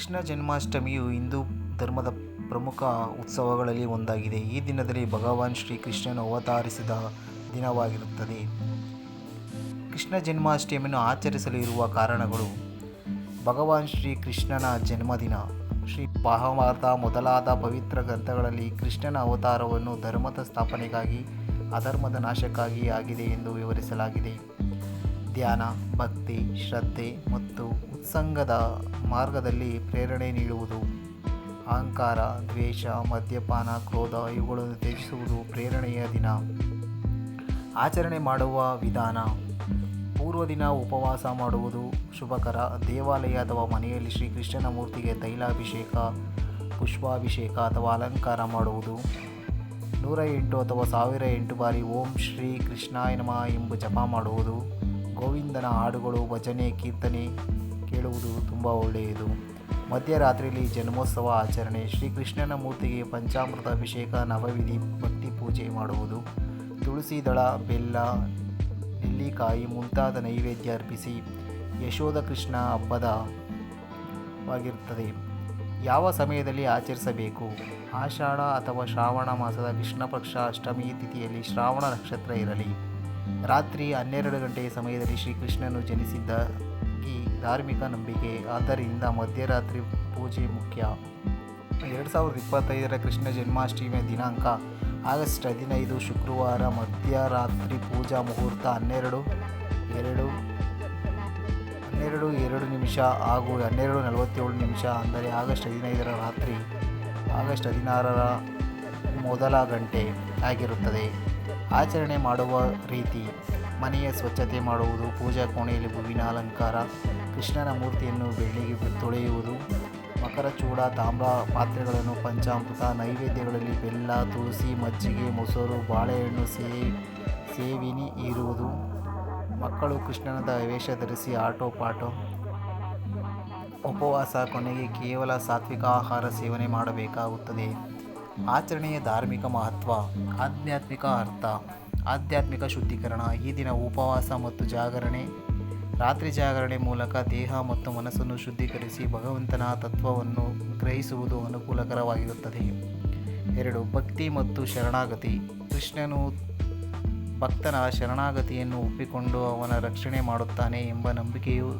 ಕೃಷ್ಣ ಜನ್ಮಾಷ್ಟಮಿಯು ಹಿಂದೂ ಧರ್ಮದ ಪ್ರಮುಖ ಉತ್ಸವಗಳಲ್ಲಿ ಒಂದಾಗಿದೆ. ಈ ದಿನದಲ್ಲಿ ಭಗವಾನ್ ಶ್ರೀಕೃಷ್ಣನು ಅವತರಿಸಿದ ದಿನವಾಗಿರುತ್ತದೆ. ಕೃಷ್ಣ ಜನ್ಮಾಷ್ಟಮಿಯನ್ನು ಆಚರಿಸಲು ಇರುವ ಕಾರಣಗಳು ಭಗವಾನ್ ಶ್ರೀಕೃಷ್ಣನ ಜನ್ಮದಿನ, ಶ್ರೀ ಮಹಾಭಾರತ ಮೊದಲಾದ ಪವಿತ್ರ ಗ್ರಂಥಗಳಲ್ಲಿ ಕೃಷ್ಣನ ಅವತಾರವನ್ನು ಧರ್ಮದ ಸ್ಥಾಪನೆಗಾಗಿ, ಅಧರ್ಮದ ನಾಶಕ್ಕಾಗಿ ಆಗಿದೆ ಎಂದು ವಿವರಿಸಲಾಗಿದೆ. ಧ್ಯಾನ, ಭಕ್ತಿ, ಶ್ರದ್ಧೆ ಮತ್ತು ಉತ್ಸಂಗದ ಮಾರ್ಗದಲ್ಲಿ ಪ್ರೇರಣೆ ನೀಡುವುದು. ಅಹಂಕಾರ, ದ್ವೇಷ, ಮದ್ಯಪಾನ, ಕ್ರೋಧ ಇವುಗಳನ್ನು ತ್ಯಜಿಸುವುದು ಪ್ರೇರಣೆಯ ದಿನ. ಆಚರಣೆ ಮಾಡುವ ವಿಧಾನ. ಪೂರ್ವ ದಿನ ಉಪವಾಸ ಮಾಡುವುದು ಶುಭಕರ. ದೇವಾಲಯ ಅಥವಾ ಮನೆಯಲ್ಲಿ ಶ್ರೀಕೃಷ್ಣನ ಮೂರ್ತಿಗೆ ತೈಲಾಭಿಷೇಕ, ಪುಷ್ಪಾಭಿಷೇಕ ಅಥವಾ ಅಲಂಕಾರ ಮಾಡುವುದು. ನೂರ ಎಂಟು ಅಥವಾ ಸಾವಿರ ಎಂಟು ಬಾರಿ ಓಂ ಶ್ರೀ ಕೃಷ್ಣಾಯ ನಮಃ ಎಂಬ ಜಪ ಮಾಡುವುದು. ಗೋವಿಂದನ ಹಾಡುಗಳು, ಭಜನೆ, ಕೀರ್ತನೆ ಕೇಳುವುದು ತುಂಬ ಒಳ್ಳೆಯದು. ಮಧ್ಯರಾತ್ರಿಯಲ್ಲಿ ಜನ್ಮೋತ್ಸವ ಆಚರಣೆ, ಶ್ರೀಕೃಷ್ಣನ ಮೂರ್ತಿಗೆ ಪಂಚಾಮೃತ ಅಭಿಷೇಕ ನವವಿಧಿ, ಭಕ್ತಿ ಪೂಜೆ ಮಾಡುವುದು. ತುಳಸಿ ದಳ, ಬೆಲ್ಲ, ನೆಲ್ಲಿಕಾಯಿ ಮುಂತಾದ ನೈವೇದ್ಯ ಅರ್ಪಿಸಿ ಯಶೋಧ ಕೃಷ್ಣ ಹಬ್ಬದ ವಾಗಿರುತ್ತದೆ. ಯಾವ ಸಮಯದಲ್ಲಿ ಆಚರಿಸಬೇಕು? ಆಷಾಢ ಅಥವಾ ಶ್ರಾವಣ ಮಾಸದ ಕೃಷ್ಣ ಪಕ್ಷ ಅಷ್ಟಮಿ ತಿಥಿಯಲ್ಲಿ ಶ್ರಾವಣ ನಕ್ಷತ್ರ ಇರಲಿ. ರಾತ್ರಿ ಹನ್ನೆರಡು ಗಂಟೆಯ ಸಮಯದಲ್ಲಿ ಶ್ರೀಕೃಷ್ಣನು ಜನಿಸಿದ್ದಾಗಿ ಧಾರ್ಮಿಕ ನಂಬಿಕೆ. ಆದ್ದರಿಂದ ಮಧ್ಯರಾತ್ರಿ ಪೂಜೆ ಮುಖ್ಯ. ಎರಡು ಸಾವಿರದ ಇಪ್ಪತ್ತೈದರ ಕೃಷ್ಣ ಜನ್ಮಾಷ್ಟಮಿಯ ದಿನಾಂಕ, ಆಗಸ್ಟ್ ಹದಿನೈದು, ಶುಕ್ರವಾರ ಮಧ್ಯರಾತ್ರಿ ಪೂಜಾ ಮುಹೂರ್ತ ಹನ್ನೆರಡು, ಎರಡು ಹನ್ನೆರಡು, ಎರಡು ನಿಮಿಷ ಹಾಗೂ ಹನ್ನೆರಡು ನಲವತ್ತೇಳು ನಿಮಿಷ, ಅಂದರೆ ಆಗಸ್ಟ್ ಹದಿನೈದರ ರಾತ್ರಿ, ಆಗಸ್ಟ್ ಹದಿನಾರರ ಮೊದಲ ಗಂಟೆ ಆಗಿರುತ್ತದೆ. ಆಚರಣೆ ಮಾಡುವ ರೀತಿ. ಮನೆಯ ಸ್ವಚ್ಛತೆ ಮಾಡುವುದು, ಪೂಜಾ ಕೋಣೆಯಲ್ಲಿ ಹೂವಿನ ಅಲಂಕಾರ, ಕೃಷ್ಣನ ಮೂರ್ತಿಯನ್ನು ಬೆಳ್ಳಿಗೆ ತೊಳೆಯುವುದು, ಮಕರ ಚೂಡ, ತಾಮ್ರ ಪಾತ್ರೆಗಳನ್ನು ಪಂಚಾಮೃತ, ನೈವೇದ್ಯಗಳಲ್ಲಿ ಬೆಲ್ಲ, ತುಳಸಿ, ಮಜ್ಜಿಗೆ, ಮೊಸರು, ಬಾಳೆಹಣ್ಣು ಸೇ ಸೇವಿನಿ ಇರುವುದು. ಮಕ್ಕಳು ಕೃಷ್ಣನದ ವೇಷ ಧರಿಸಿ ಆಟೋ ಪಾಟೋ ಉಪವಾಸ ಕೊನೆಗೆ ಕೇವಲ ಸಾತ್ವಿಕ ಆಹಾರ ಸೇವನೆ ಮಾಡಬೇಕಾಗುತ್ತದೆ. ಆಚರಣೆಯ ಧಾರ್ಮಿಕ ಮಹತ್ವ, ಆಧ್ಯಾತ್ಮಿಕ ಅರ್ಥ. ಆಧ್ಯಾತ್ಮಿಕ ಶುದ್ಧೀಕರಣ. ಈ ದಿನ ಉಪವಾಸ ಮತ್ತು ಜಾಗರಣೆ. ರಾತ್ರಿ ಜಾಗರಣೆ ಮೂಲಕ ದೇಹ ಮತ್ತು ಮನಸ್ಸನ್ನು ಶುದ್ಧೀಕರಿಸಿ ಭಗವಂತನ ತತ್ವವನ್ನು ಗ್ರಹಿಸುವುದು ಅನುಕೂಲಕರವಾಗಿರುತ್ತದೆ. ಎರಡು, ಭಕ್ತಿ ಮತ್ತು ಶರಣಾಗತಿ. ಕೃಷ್ಣನು ಭಕ್ತನ ಶರಣಾಗತಿಯನ್ನು ಒಪ್ಪಿಕೊಂಡು ಅವನ ರಕ್ಷಣೆ ಮಾಡುತ್ತಾನೆ ಎಂಬ ನಂಬಿಕೆಯು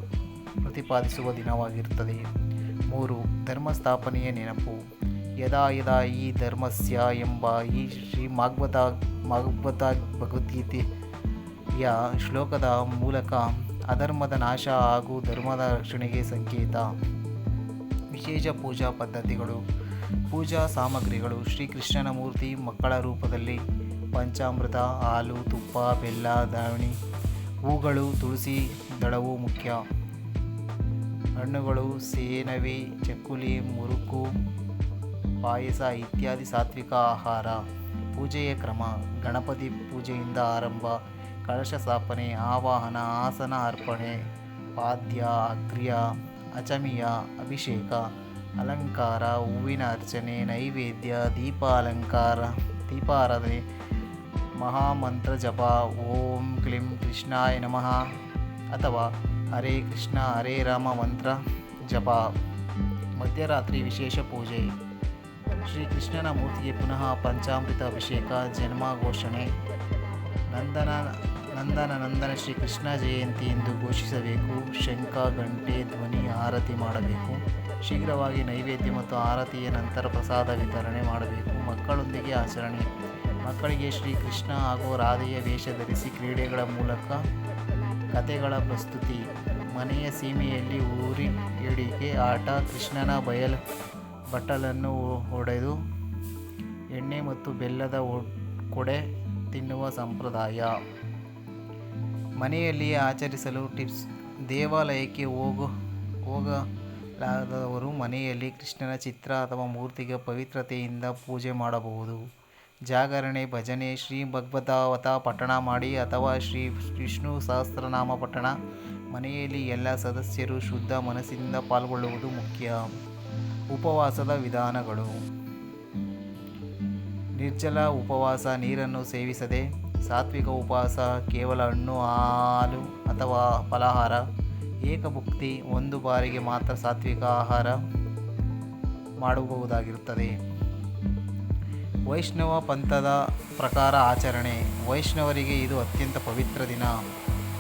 ಪ್ರತಿಪಾದಿಸುವ ದಿನವಾಗಿರುತ್ತದೆ. ಮೂರು ಧರ್ಮ ಸ್ಥಾಪನೆಯ ನೆನಪು. ಯದಾ ಯದಾ ಈ ಧರ್ಮಸ್ಯ ಎಂಬ ಈ ಶ್ರೀ ಮಾಗ್ವತ ಮಾಗ್ವತ ಭಗವದ್ಗೀತೆಯ ಶ್ಲೋಕದ ಮೂಲಕ ಅಧರ್ಮದ ನಾಶ ಹಾಗೂ ಧರ್ಮದ ರಕ್ಷಣೆಗೆ ಸಂಕೇತ. ವಿಶೇಷ ಪೂಜಾ ಪದ್ಧತಿಗಳು. ಪೂಜಾ ಸಾಮಗ್ರಿಗಳು ಶ್ರೀಕೃಷ್ಣನ ಮೂರ್ತಿ ಮಕ್ಕಳ ರೂಪದಲ್ಲಿ ಪಂಚಾಮೃತ, ಹಾಲು, ತುಪ್ಪ, ಬೆಲ್ಲ ದಾವಣಿ ಹೂಗಳು, ತುಳಸಿ, ದಳವು ಮುಖ್ಯ. ಹಣ್ಣುಗಳು ಸೇನವಿ, ಚಕ್ಕುಲಿ, ಮುರುಕು ಪಾಯಸ ಇತ್ಯಾದಿ ಸಾತ್ವಿಕ ಆಹಾರ. ಪೂಜೆಯ ಕ್ರಮ. ಗಣಪತಿ ಪೂಜೆಯಿಂದ ಆರಂಭ. ಕಳಶ ಸ್ಥಾಪನೆ ಆವಾಹನ, ಆಸನ ಅರ್ಪಣೆ ಪಾದ್ಯ ಅಗ್ರ್ಯ ಅಚಮಿಯ, ಅಭಿಷೇಕ, ಅಲಂಕಾರ, ಹೂವಿನ ಅರ್ಚನೆ, ನೈವೇದ್ಯ, ದೀಪ ಅಲಂಕಾರ, ದೀಪಾರಾಧನೆ, ಮಹಾಮಂತ್ರ ಜಪ, ಓಂ ಕ್ಲಿಂ ಕೃಷ್ಣಾಯ ನಮಃ ಅಥವಾ ಹರೇ ಕೃಷ್ಣ ಹರೇ ರಾಮ ಮಂತ್ರ ಜಪ. ಮಧ್ಯರಾತ್ರಿ ವಿಶೇಷ ಪೂಜೆ. ಶ್ರೀಕೃಷ್ಣನ ಮೂರ್ತಿಗೆ ಪುನಃ ಪಂಚಾಮೃತ ಅಭಿಷೇಕ ಜನ್ಮ ಘೋಷಣೆ ನಂದನ ನಂದನ ನಂದನ ಶ್ರೀ ಕೃಷ್ಣ ಜಯಂತಿ ಎಂದು ಘೋಷಿಸಬೇಕು. ಶಂಖ, ಗಂಟೆ, ಧ್ವನಿ, ಆರತಿ ಮಾಡಬೇಕು. ಶೀಘ್ರವಾಗಿ ನೈವೇದ್ಯ ಮತ್ತು ಆರತಿಯ ನಂತರ ಪ್ರಸಾದ ವಿತರಣೆ ಮಾಡಬೇಕು. ಮಕ್ಕಳೊಂದಿಗೆ ಆಚರಣೆ. ಮಕ್ಕಳಿಗೆ ಶ್ರೀ ಕೃಷ್ಣ ಹಾಗೂ ರಾಧೆಯ ವೇಷ ಧರಿಸಿ ಕ್ರೀಡೆಗಳ ಮೂಲಕ ಕಥೆಗಳ ಪ್ರಸ್ತುತಿ. ಮನೆಯ ಸೀಮೆಯಲ್ಲಿ ಊರಿ ಏಡಿಕೆ ಆಟ, ಕೃಷ್ಣನ ಬಯಲು ಬಟ್ಟಲನ್ನು ಒಡೆದು ಎಣ್ಣೆ ಮತ್ತು ಬೆಲ್ಲದ ಕೊಡೆ ತಿನ್ನುವ ಸಂಪ್ರದಾಯ. ಮನೆಯಲ್ಲಿ ಆಚರಿಸಲು ಟಿಪ್ಸ್. ದೇವಾಲಯಕ್ಕೆ ಹೋಗು ಹೋಗಲಾದವರು ಮನೆಯಲ್ಲಿ ಕೃಷ್ಣನ ಚಿತ್ರ ಅಥವಾ ಮೂರ್ತಿಗೆ ಪವಿತ್ರತೆಯಿಂದ ಪೂಜೆ ಮಾಡಬಹುದು. ಜಾಗರಣೆ, ಭಜನೆ, ಶ್ರೀ ಭಗವತಾವತ ಪಠಣ ಮಾಡಿ ಅಥವಾ ಶ್ರೀ ವಿಷ್ಣು ಸಹಸ್ರನಾಮ ಪಠಣ. ಮನೆಯಲ್ಲಿ ಎಲ್ಲ ಸದಸ್ಯರು ಶುದ್ಧ ಮನಸ್ಸಿನಿಂದ ಪಾಲ್ಗೊಳ್ಳುವುದು ಮುಖ್ಯ. ಉಪವಾಸದ ವಿಧಾನಗಳು. ನಿರ್ಜಲ ಉಪವಾಸ ನೀರನ್ನು ಸೇವಿಸದೆ ಸಾತ್ವಿಕ ಉಪವಾಸ ಕೇವಲ ಹಣ್ಣು, ಹಾಲು ಅಥವಾ ಫಲಾಹಾರ, ಏಕಭುಕ್ತಿ ಒಂದು ಬಾರಿಗೆ ಮಾತ್ರ ಸಾತ್ವಿಕ ಆಹಾರ ಮಾಡಬಹುದಾಗಿರುತ್ತದೆ ವೈಷ್ಣವ ಪಂಥದ ಪ್ರಕಾರ ಆಚರಣೆ. ವೈಷ್ಣವರಿಗೆ ಇದು ಅತ್ಯಂತ ಪವಿತ್ರ ದಿನ.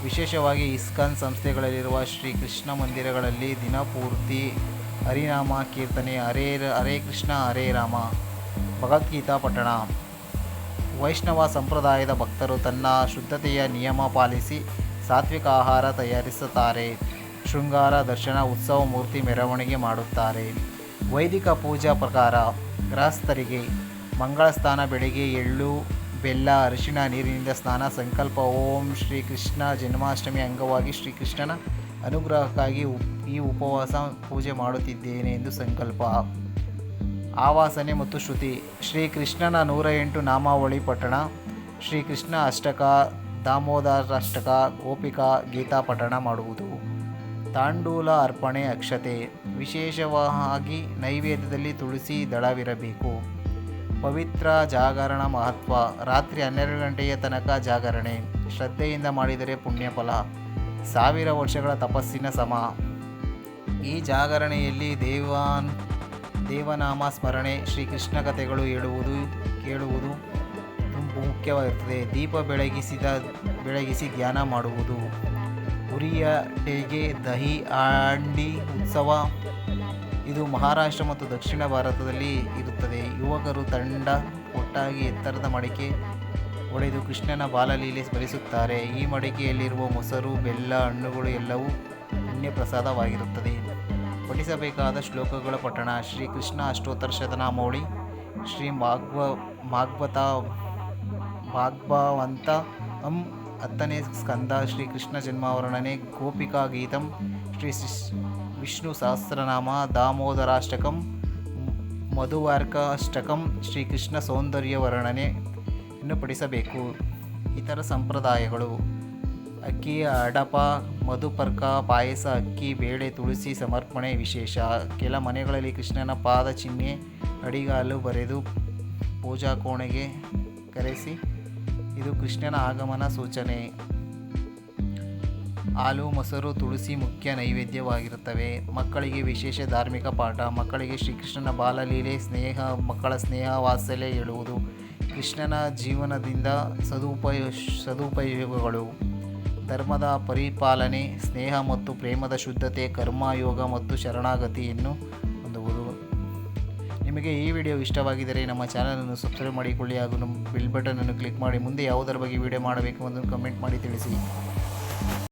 ವಿಶೇಷವಾಗಿ ಇಸ್ಕಾನ್ ಸಂಸ್ಥೆಗಳಲ್ಲಿರುವ ಶ್ರೀ ಕೃಷ್ಣ ಮಂದಿರಗಳಲ್ಲಿ ದಿನಪೂರ್ತಿ ಹರಿನಾಮ ಕೀರ್ತನೆ, ಹರೇ ಹರೇ ಕೃಷ್ಣ, ಹರೇ ರಾಮ. ಭಗವದ್ಗೀತಾ ಪಠಣ. ವೈಷ್ಣವ ಸಂಪ್ರದಾಯದ ಭಕ್ತರು ತನ್ನ ಶುದ್ಧತೆಯ ನಿಯಮ ಪಾಲಿಸಿ ಸಾತ್ವಿಕ ಆಹಾರ ತಯಾರಿಸುತ್ತಾರೆ. ಶೃಂಗಾರ, ದರ್ಶನ, ಉತ್ಸವ, ಮೂರ್ತಿ ಮೆರವಣಿಗೆ ಮಾಡುತ್ತಾರೆ. ವೈದಿಕ ಪೂಜಾ ಪ್ರಕಾರ ಗೃಹಸ್ಥರಿಗೆ ಮಂಗಳ ಸ್ಥಾನ ಬೆಳಿಗ್ಗೆ ಎಳ್ಳು, ಬೆಲ್ಲ, ಅರಿಶಿಣ, ನೀರಿನಿಂದ ಸ್ನಾನ, ಸಂಕಲ್ಪ. ಓಂ ಶ್ರೀ ಕೃಷ್ಣ ಜನ್ಮಾಷ್ಟಮಿ ಅಂಗವಾಗಿ ಶ್ರೀಕೃಷ್ಣನ ಅನುಗ್ರಹಕ್ಕಾಗಿ ಈ ಉಪವಾಸ ಪೂಜೆ ಮಾಡುತ್ತಿದ್ದೇನೆ ಎಂದು ಸಂಕಲ್ಪ. ಆವಾಸನೆ ಮತ್ತು ಶ್ರುತಿ. ಶ್ರೀಕೃಷ್ಣನ ನೂರ ಎಂಟು ನಾಮಾವಳಿ ಪಠಣ. ಶ್ರೀಕೃಷ್ಣ ಅಷ್ಟಕ, ದಾಮೋದರ ಅಷ್ಟಕ, ಗೋಪಿಕಾ, ಗೀತಾ ಪಠಣ ಮಾಡುವುದು. ತಾಂಡೂಲ ಅರ್ಪಣೆ ಅಕ್ಷತೆ. ವಿಶೇಷವಾಗಿ ನೈವೇದ್ಯದಲ್ಲಿ ತುಳಸಿ ದಳವಿರಬೇಕು. ಪವಿತ್ರ ಜಾಗರಣ ಮಹತ್ವ. ರಾತ್ರಿ ಹನ್ನೆರಡು ಗಂಟೆಯ ತನಕ ಜಾಗರಣೆ. ಶ್ರದ್ಧೆಯಿಂದ ಮಾಡಿದರೆ ಪುಣ್ಯಫಲ. ಸಾವಿರ ವರ್ಷಗಳ ತಪಸ್ಸಿನ ಸಮ. ಈ ಜಾಗರಣೆಯಲ್ಲಿ ದೇವಾನ್, ದೇವನಾಮ ಸ್ಮರಣೆ, ಶ್ರೀಕೃಷ್ಣ ಕಥೆಗಳು ಹೇಳುವುದು, ಕೇಳುವುದು ತುಂಬ ಮುಖ್ಯವಾಗಿರ್ತದೆ ದೀಪ ಬೆಳಗಿಸಿದ, ಬೆಳಗಿಸಿ ಧ್ಯಾನ ಮಾಡುವುದು. ಉರಿಯಟೆಗೆ ದಹಿ ಆಂಡಿ ಉತ್ಸವ. ಇದು ಮಹಾರಾಷ್ಟ್ರ ಮತ್ತು ದಕ್ಷಿಣ ಭಾರತದಲ್ಲಿ ಇರುತ್ತದೆ. ಯುವಕರು ತಂಡ ಒಟ್ಟಾಗಿ ಎತ್ತರದ ಮಡಿಕೆ ಒಡೆದು ಕೃಷ್ಣನ ಬಾಲಲೀಲೆ ಸ್ಮರಿಸುತ್ತಾರೆ. ಈ ಮಡಿಕೆಯಲ್ಲಿರುವ ಮೊಸರು, ಬೆಲ್ಲ, ಹಣ್ಣುಗಳು ಎಲ್ಲವೂ ಪುಣ್ಯಪ್ರಸಾದವಾಗಿರುತ್ತದೆ. ಪಠಿಸಬೇಕಾದ ಶ್ಲೋಕಗಳ ಪಠಣ. ಶ್ರೀ ಕೃಷ್ಣ ಅಷ್ಟೋತ್ತರ ಶತನಾಮೌಳಿ. ಶ್ರೀ ಮಾಗ್ವ ಮಾಗ್ವತ ಭಾಗ್ಭವಂತ ಅಂ ಹತ್ತನೇ ಸ್ಕಂದ. ಶ್ರೀ ಕೃಷ್ಣ ಜನ್ಮಾವರಣನೆ. ಗೋಪಿಕಾ ಗೀತಂ. ಶ್ರೀ ವಿಷ್ಣು ಸಹಸ್ರನಾಮ. ದಾಮೋದರಾಷ್ಟಕಂ. ಮಧುವಾರ್ಕಾಷ್ಟಕಂ. ಶ್ರೀಕೃಷ್ಣ ಸೌಂದರ್ಯ ವರ್ಣನೆ ಇನ್ನು ಪಡಿಸಬೇಕು ಇತರ ಸಂಪ್ರದಾಯಗಳು ಅಕ್ಕಿ, ಅಡಪ, ಮಧುಪರ್ಕ, ಪಾಯಸ, ಅಕ್ಕಿ, ಬೇಳೆ, ತುಳಸಿ, ಸಮರ್ಪಣೆ ವಿಶೇಷ. ಕೆಲ ಮನೆಗಳಲ್ಲಿ ಕೃಷ್ಣನ ಪಾದ ಚಿಹ್ನೆ, ಅಡಿಗಾಲು ಬರೆದು ಪೂಜಾ ಕೋಣೆಗೆ ಕರೆಸಿ, ಇದು ಕೃಷ್ಣನ ಆಗಮನ ಸೂಚನೆ. ಹಾಲು, ಮೊಸರು, ತುಳಸಿ ಮುಖ್ಯ ನೈವೇದ್ಯವಾಗಿರುತ್ತವೆ. ಮಕ್ಕಳಿಗೆ ವಿಶೇಷ ಧಾರ್ಮಿಕ ಪಾಠ. ಮಕ್ಕಳಿಗೆ ಶ್ರೀಕೃಷ್ಣನ ಬಾಲಲೀಲೆ, ಸ್ನೇಹ, ಮಕ್ಕಳ ಸ್ನೇಹ ವಾತ್ಸಲ್ಯ ಹೇಳುವುದು. ಕೃಷ್ಣನ ಜೀವನದಿಂದ ಸದುಪಯೋ, ಸದುಪಯೋಗಗಳು. ಧರ್ಮದ ಪರಿಪಾಲನೆ, ಸ್ನೇಹ ಮತ್ತು ಪ್ರೇಮದ ಶುದ್ಧತೆ ಕರ್ಮಯೋಗ ಮತ್ತು ಶರಣಾಗತಿಯನ್ನು ಹೊಂದುವುದು ನಿಮಗೆ ಈ ವಿಡಿಯೋ ಇಷ್ಟವಾಗಿದ್ದರೆ ನಮ್ಮ ಚಾನಲನ್ನು ಸಬ್ಸ್ಕ್ರೈಬ್ ಮಾಡಿಕೊಳ್ಳಿ ಹಾಗೂ ನಮ್ಮ ಬಿಲ್ ಬಟನನ್ನು ಕ್ಲಿಕ್ ಮಾಡಿ ಮುಂದೆ ಯಾವುದರ ಬಗ್ಗೆ ವಿಡಿಯೋ ಮಾಡಬೇಕು ಅಂತ ಕಮೆಂಟ್ ಮಾಡಿ ತಿಳಿಸಿ.